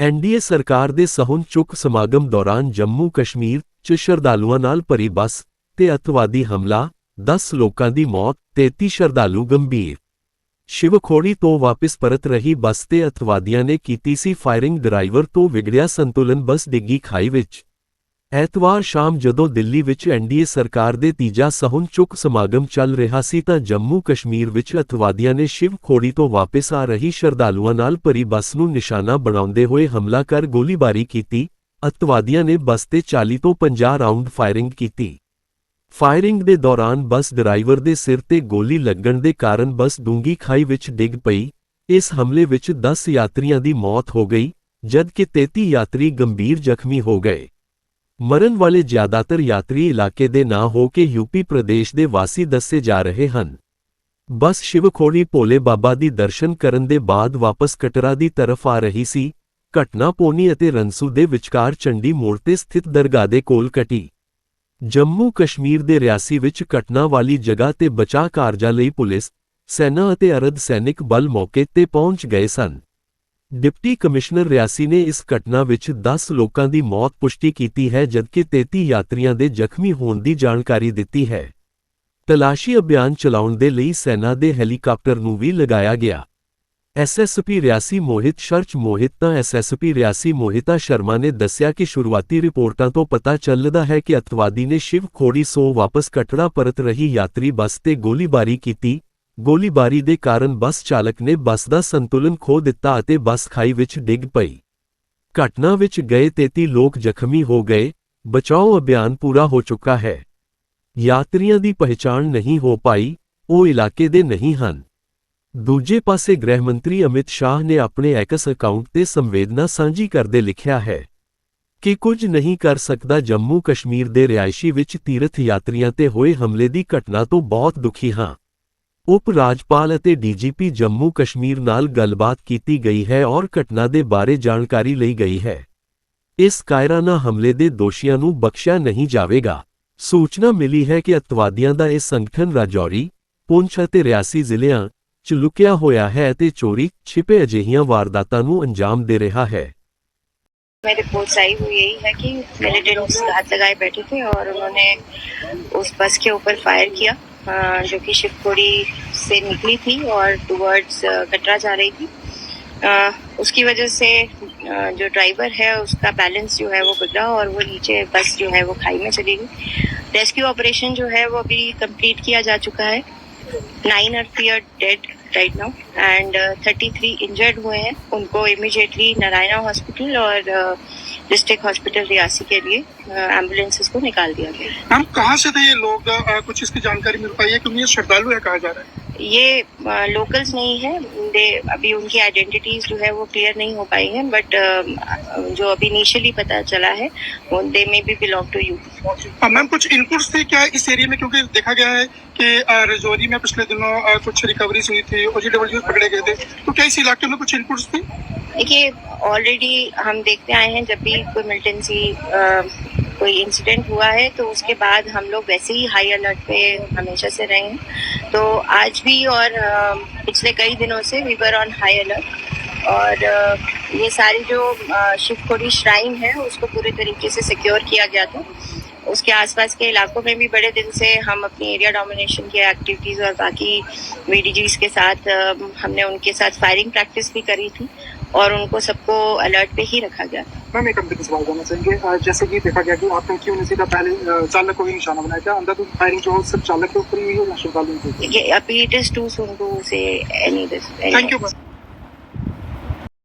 NDA ਸਰਕਾਰ ਦੇ ਸਹੁੰ ਚੁੱਕ ਸਮਾਗਮ ਦੌਰਾਨ ਜੰਮੂ ਕਸ਼ਮੀਰ 'ਚ ਸ਼ਰਧਾਲੂਆਂ ਨਾਲ ਭਰੀ ਬੱਸ ਤੇ ਅਤਵਾਦੀ ਹਮਲਾ 10 ਲੋਕਾਂ ਦੀ ਮੌਤ 33 ਸ਼ਰਧਾਲੂ ਗੰਭੀਰ। ਸ਼ਿਵਖੋੜੀ ਤੋਂ ਵਾਪਸ ਪਰਤ ਰਹੀ ਬੱਸ ਤੇ ਅਤਵਾਦੀਆਂ ਨੇ ਕੀਤੀ ਸੀ ਫਾਇਰਿੰਗ, ਡਰਾਈਵਰ ਤੋਂ ਵਿਗੜਿਆ ਸੰਤੁਲਨ ਬੱਸ ਡਿੱਗੀ ਖਾਈ ਵਿੱਚ। ਐਤਵਾਰ ਸ਼ਾਮ ਜਦੋਂ ਦਿੱਲੀ ਵਿੱਚ ਐਨਡੀਏ ਸਰਕਾਰ ਦੇ ਤੀਜਾ ਸਹੁੰ ਚੁੱਕ ਸਮਾਗਮ ਚੱਲ ਰਿਹਾ ਸੀ ਤਾਂ ਜੰਮੂ ਕਸ਼ਮੀਰ ਵਿੱਚ ਅਤਵਾਦੀਆਂ ਨੇ ਸ਼ਿਵ ਖੋੜੀ ਤੋਂ ਵਾਪਸ ਆ ਰਹੀ ਸ਼ਰਧਾਲੂਆਂ ਨਾਲ ਭਰੀ ਬੱਸ ਨੂੰ ਨਿਸ਼ਾਨਾ ਬਣਾਉਂਦੇ ਹੋਏ ਹਮਲਾ ਕਰ ਗੋਲੀਬਾਰੀ ਕੀਤੀ। ਅਤਵਾਦੀਆਂ ਨੇ ਬੱਸ ਤੇ 40 ਤੋਂ 50 ਰਾਉਂਡ ਫਾਇਰਿੰਗ ਕੀਤੀ। ਫਾਇਰਿੰਗ ਦੇ ਦੌਰਾਨ ਬੱਸ ਡਰਾਈਵਰ ਦੇ ਸਿਰ ਤੇ ਗੋਲੀ ਲੱਗਣ ਦੇ ਕਾਰਨ ਬੱਸ ਡੂੰਗੀ ਖਾਈ ਵਿੱਚ ਡਿੱਗ ਪਈ। ਇਸ ਹਮਲੇ ਵਿੱਚ 10 ਯਾਤਰੀਆਂ ਦੀ ਮੌਤ ਹੋ ਗਈ, ਜਦਕਿ 33 ਯਾਤਰੀ ਗੰਭੀਰ ਜ਼ਖਮੀ ਹੋ ਗਏ। ਮਰਨ ਵਾਲੇ ਜ਼ਿਆਦਾਤਰ ਯਾਤਰੀ ਇਲਾਕੇ ਦੇ ਨਾ ਹੋ ਕੇ ਯੂਪੀ ਪ੍ਰਦੇਸ਼ ਦੇ ਵਾਸੀ ਦੱਸੇ ਜਾ ਰਹੇ ਹਨ। ਬੱਸ ਸ਼ਿਵਖੋੜੀ ਭੋਲੇ ਬਾਬਾ ਦੀ ਦਰਸ਼ਨ ਕਰਨ ਦੇ ਬਾਅਦ ਵਾਪਸ ਕਟਰਾ ਦੀ ਤਰਫ ਆ ਰਹੀ ਸੀ। ਘਟਨਾ ਪੋਨੀ ਅਤੇ ਰੰਸੂ ਦੇ ਵਿਚਕਾਰ ਚੰਡੀ ਮੋੜ ਤੇ ਸਥਿਤ ਦਰਗਾਹ ਦੇ ਕੋਲ ਕਟੀ। ਜੰਮੂ ਕਸ਼ਮੀਰ ਦੇ ਰਿਆਸੀ ਵਿੱਚ ਘਟਨਾ ਵਾਲੀ ਜਗ੍ਹਾ ਤੇ ਬਚਾਅ ਕਾਰਜਾਂ ਲਈ ਪੁਲਿਸ, ਸੈਨਾ ਅਤੇ ਅਰਧ ਸੈਨਿਕ ਬਲ ਮੌਕੇ ਤੇ ਪਹੁੰਚ ਗਏ ਸਨ। ਡਿਪਟੀ ਕਮਿਸ਼ਨਰ ਰਿਆਸੀ ਨੇ ਇਸ ਘਟਨਾ ਵਿੱਚ 10 ਲੋਕਾਂ ਦੀ ਮੌਤ ਪੁਸ਼ਟੀ ਕੀਤੀ ਹੈ, ਜਦਕਿ 33 ਯਾਤਰੀਆਂ ਦੇ ਜ਼ਖਮੀ ਹੋਣ ਦੀ ਜਾਣਕਾਰੀ ਦਿੱਤੀ ਹੈ। ਤਲਾਸ਼ੀ ਅਭਿਆਨ ਚਲਾਉਣ ਦੇ ਲਈ ਸੈਨਾ ਦੇ ਹੈਲੀਕਾਪਟਰ ਨੂੰ ਵੀ ਲਗਾਇਆ ਗਿਆ। ਐਸਐਸਪੀ ਰਿਆਸੀ ਮੋਹਿਤ ਸ਼ਰਚ ਮੋਹਿਤ ਤਾਂ ਐਸਐਸਪੀ ਰਿਆਸੀ ਮੋਹਿਤਾ ਸ਼ਰਮਾ ਨੇ ਦੱਸਿਆ ਕਿ ਸ਼ੁਰੂਆਤੀ ਰਿਪੋਰਟਾਂ ਤੋਂ ਪਤਾ ਚੱਲਦਾ ਹੈ ਕਿ ਅਤਵਾਦੀ ਨੇ ਸ਼ਿਵ ਖੋੜੀ ਸੋ ਵਾਪਸ ਕਟੜਾ ਪਰਤ ਰਹੀ ਯਾਤਰੀ ਬੱਸ ਤੇ ਗੋਲੀਬਾਰੀ ਕੀਤੀ ਗੋਲੀਬਾਰੀ ਦੇ ਕਾਰਨ ਬੱਸ ਚਾਲਕ ਨੇ ਬੱਸ ਦਾ ਸੰਤੁਲਨ ਖੋ ਦਿੱਤਾ ਅਤੇ ਬੱਸ ਖਾਈ ਵਿੱਚ ਡਿੱਗ ਪਈ। ਘਟਨਾ ਵਿੱਚ ਗਏ 33 ਲੋਕ ਜ਼ਖਮੀ ਹੋ ਗਏ। ਬਚਾਓ ਅਭਿਆਨ ਪੂਰਾ ਹੋ ਚੁੱਕਾ ਹੈ। ਯਾਤਰੀਆਂ ਦੀ ਪਹਿਚਾਣ ਨਹੀਂ ਹੋ ਪਾਈ, ਉਹ ਇਲਾਕੇ ਦੇ ਨਹੀਂ ਹਨ। ਦੂਜੇ ਪਾਸੇ ਗ੍ਰਹਿ ਮੰਤਰੀ ਅਮਿਤ ਸ਼ਾਹ ਨੇ ਆਪਣੇ ਐਕਸ ਅਕਾਊਂਟ ਤੇ ਸੰਵੇਦਨਾ ਸਾਂਝੀ ਕਰਦੇ ਲਿਖਿਆ ਹੈ ਕਿ ਕੁਝ ਨਹੀਂ ਕਰ ਸਕਦਾ ਜੰਮੂ ਕਸ਼ਮੀਰ ਦੇ ਰਿਹਾਇਸ਼ੀ ਵਿੱਚ ਤੀਰਥ ਯਾਤਰੀਆਂ ਤੇ ਹੋਏ ਹਮਲੇ ਦੀ ਘਟਨਾ ਤੋਂ ਬਹੁਤ ਦੁਖੀ ਹਾਂ। ਉਪ ਰਾਜਪਾਲ ਅਤੇ ਡੀਜੀਪੀ ਜੰਮੂ ਕਸ਼ਮੀਰ ਨਾਲ ਗੱਲਬਾਤ ਕੀਤੀ ਗਈ ਹੈ ਔਰ ਘਟਨਾ ਦੇ ਬਾਰੇ ਜਾਣਕਾਰੀ ਲਈ ਗਈ ਹੈ ਇਸ ਕਾਇਰਾਨਾ ਹਮਲੇ ਦੇ ਦੋਸ਼ੀਆਂ ਨੂੰ ਬਖਸ਼ਿਆ ਨਹੀਂ ਜਾਵੇਗਾ ਸੂਚਨਾ ਮਿਲੀ ਹੈ ਕਿ ਅਤਵਾਦੀਆਂ ਦਾ ਇਹ ਸੰਗਠਨ ਰਾਜੌਰੀ ਪੁੰਛ ਅਤੇ ਰਿਆਸੀ ਜ਼ਿਲ੍ਹਿਆਂ 'ਚ ਲੁਕਿਆ ਹੋਇਆ ਹੈ ਅਤੇ ਚੋਰੀ ਛਿਪੇ ਅਜਿਹੀਆਂ ਵਾਰਦਾਤਾਂ ਨੂੰ ਅੰਜਾਮ ਦੇ ਰਿਹਾ ਹੈ में रिपोर्ट्स आई हुई यही है कि मिलिटेंट्स हाथ लगाए बैठे थे और उन्होंने उस बस के ऊपर फायर किया अ, जो कि शिवपुरी से निकली थी और टुवर्ड्स कटरा जा रही थी। उसकी वजह से जो ड्राइवर है, उसका बैलेंस जो है वो बिगड़ा और वो नीचे बस जो है वो खाई में चली गई। रेस्क्यू ऑपरेशन जो है वो अभी कंप्लीट किया जा चुका है। Nine are clear dead right now and thirty three injured हुए हैं। उनको इमिजिएटली नारायणा हॉस्पिटल और डिस्ट्रिक्ट हॉस्पिटल रियासी के लिए एम्बुलेंसेस को निकाल दिया गया है। हम कहाँ से थे ये लोग अ, कुछ इसकी जानकारी मिल पाई है क्योंकि ये श्रद्धालु है कहा जा रहा है ये लोकल्स नहीं है। दे अभी उनकी आइडेंटिटीज जो है वो क्लियर नहीं हो पाई हैं बट जो अभी इनिशियली पता चला है वो दे में भी बिलोंग टू यू मैम कुछ इनपुट्स थे क्या इस एरिया में? क्योंकि देखा गया है कि रजौरी में पिछले दिनों कुछ रिकवरीज हुई थी ओजीडब्ल्यू पकड़े गए थे। तो क्या इस इलाके में कुछ इनपुट्स थे? देखिए ऑलरेडी हम देखते आए हैं जब भी कोई मिलिटेंसी कोई इंसिडेंट हुआ है तो उसके बाद हम लोग वैसे ही हाई अलर्ट पे हमेशा से रहे हैं। तो आज भी और पिछले कई दिनों से we were on high alert और ये सारी जो शिवखोड़ी श्राइन है, उसको पूरे तरीके से सिक्योर किया गया था। उसके आसपास के इलाकों में भी बड़े दिन से हम अपनी एरिया डोमिनेशन की एक्टिविटीज़ और बाकी वीडीजीज के साथ हमने उनके साथ फायरिंग प्रैक्टिस भी करी थी और उनको सबको अलर्ट पे ही रखा गया मैम एक अंतिम सवाल करना चाहेंगे। जैसे कि देखा गया कि आतंकी होने से पहले चालक को ही निशाना बनाया था। अंदर तो फायरिंग जो सिर्फ़ चालक के ऊपर ही है ये अभी it is too soon to say any this thank you